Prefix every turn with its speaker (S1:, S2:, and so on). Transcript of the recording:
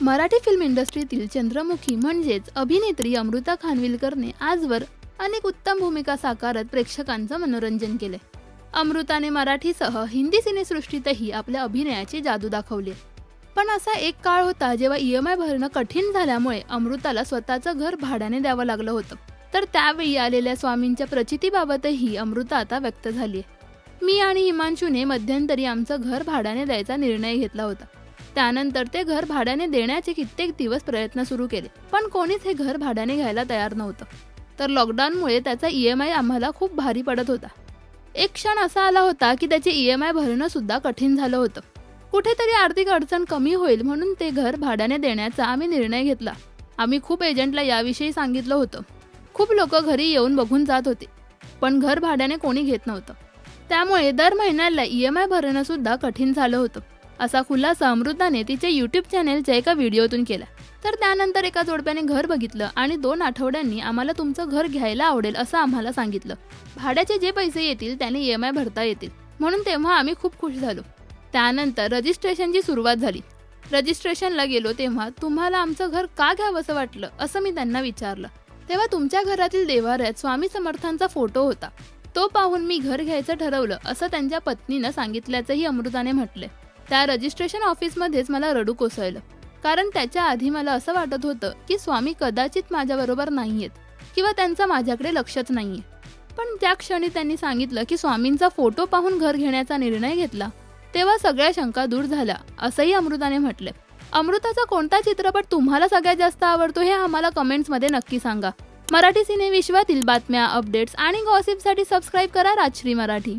S1: Marathi film इंडस्ट्रीतील Chandramukhi म्हणजेच अभिनेत्री अमृता खानविलकरने आजवर अनेक उत्तम भूमिका साकारत प्रेक्षकांचं मनोरंजन केले अमृताने मराठीसह हिंदी सिनेसृष्टीतही आपल्या अभिनयाची जादू दाखवली. पण असा एक काळ होता जेव्हा ई एम आय भरणं कठीण झाल्यामुळे अमृताला स्वतःचं घर भाड्याने द्यावं लागलं होतं. तर त्यावेळी आलेल्या स्वामींच्या प्रचितीबाबतही अमृता आता व्यक्त झाली मी आणि हिमांशूने मध्यंतरी आमचं घर भाड्याने द्यायचा निर्णय घेतला होता. त्यानंतर ते घर भाड्याने देण्याचे कित्येक दिवस प्रयत्न सुरू केले. पण कोणीच हे घर भाड्याने घ्यायला तयार नव्हतं. तर लॉकडाऊनमुळे त्याचा ई एम आय आम्हाला खूप भारी पडत होता. एक क्षण असा आला होता की त्याचे ई एम आय भरणं सुद्धा कठीण झालं होतं. कुठेतरी आर्थिक अडचण कमी होईल म्हणून ते घर भाड्याने देण्याचा आम्ही निर्णय घेतला. आम्ही खूप एजंटला याविषयी सांगितलं होतं. खूप लोक घरी येऊन बघून जात होते. पण घर भाड्याने कोणी घेत नव्हतं. त्यामुळे दर महिन्याला ई एम आय भरणं सुद्धा कठीण झालं होतं. असा खुलासा अमृताने तिच्या युट्यूब चॅनेलच्या एका व्हिडिओतून केला. तर त्यानंतर एका जोडप्याने घर बघितलं आणि दोन आठवड्यांनी आम्हाला तुमचं घर घ्यायला आवडेल असं आम्हाला सांगितलं. भाड्याचे जे पैसे येतील त्याने ई एम आय भरता येतील. म्हणून तेव्हा आम्ही खूप खुश झालो. त्यानंतर रजिस्ट्रेशनची सुरुवात झाली. रजिस्ट्रेशनला गेलो तेव्हा तुम्हाला आमचं घर का घ्यावंसं वाटलं असं मी त्यांना विचारलं. तेव्हा तुमच्या घरातील देवाऱ्यात स्वामी समर्थांचा फोटो होता. तो पाहून मी घर घ्यायचं ठरवलं असं त्यांच्या पत्नीनं सांगितल्याचंही अमृताने म्हटलंय. त्या रजिस्ट्रेशन ऑफिसमध्येच मला रडू कोसळलं. कारण त्याच्या आधी मला असं वाटत होतं की स्वामी कदाचित माझ्याबरोबर नाहीयेत किंवा त्यांचं माझ्याकडे लक्षच नाहीये. पण त्या क्षणी त्यांनी सांगितलं की स्वामींचा फोटो पाहून घर घेण्याचा निर्णय घेतला. तेव्हा सगळ्या शंका दूर झाल्या असंही अमृताने म्हटले. अमृताचा कोणता चित्रपट तुम्हाला सगळ्यात जास्त आवडतो हे आम्हाला कमेंट्समध्ये नक्की सांगा. मराठी सिने विश्वातील बातम्या अपडेट्स आणि गॉसिपसाठी सबस्क्राईब करा राजश्री मराठी.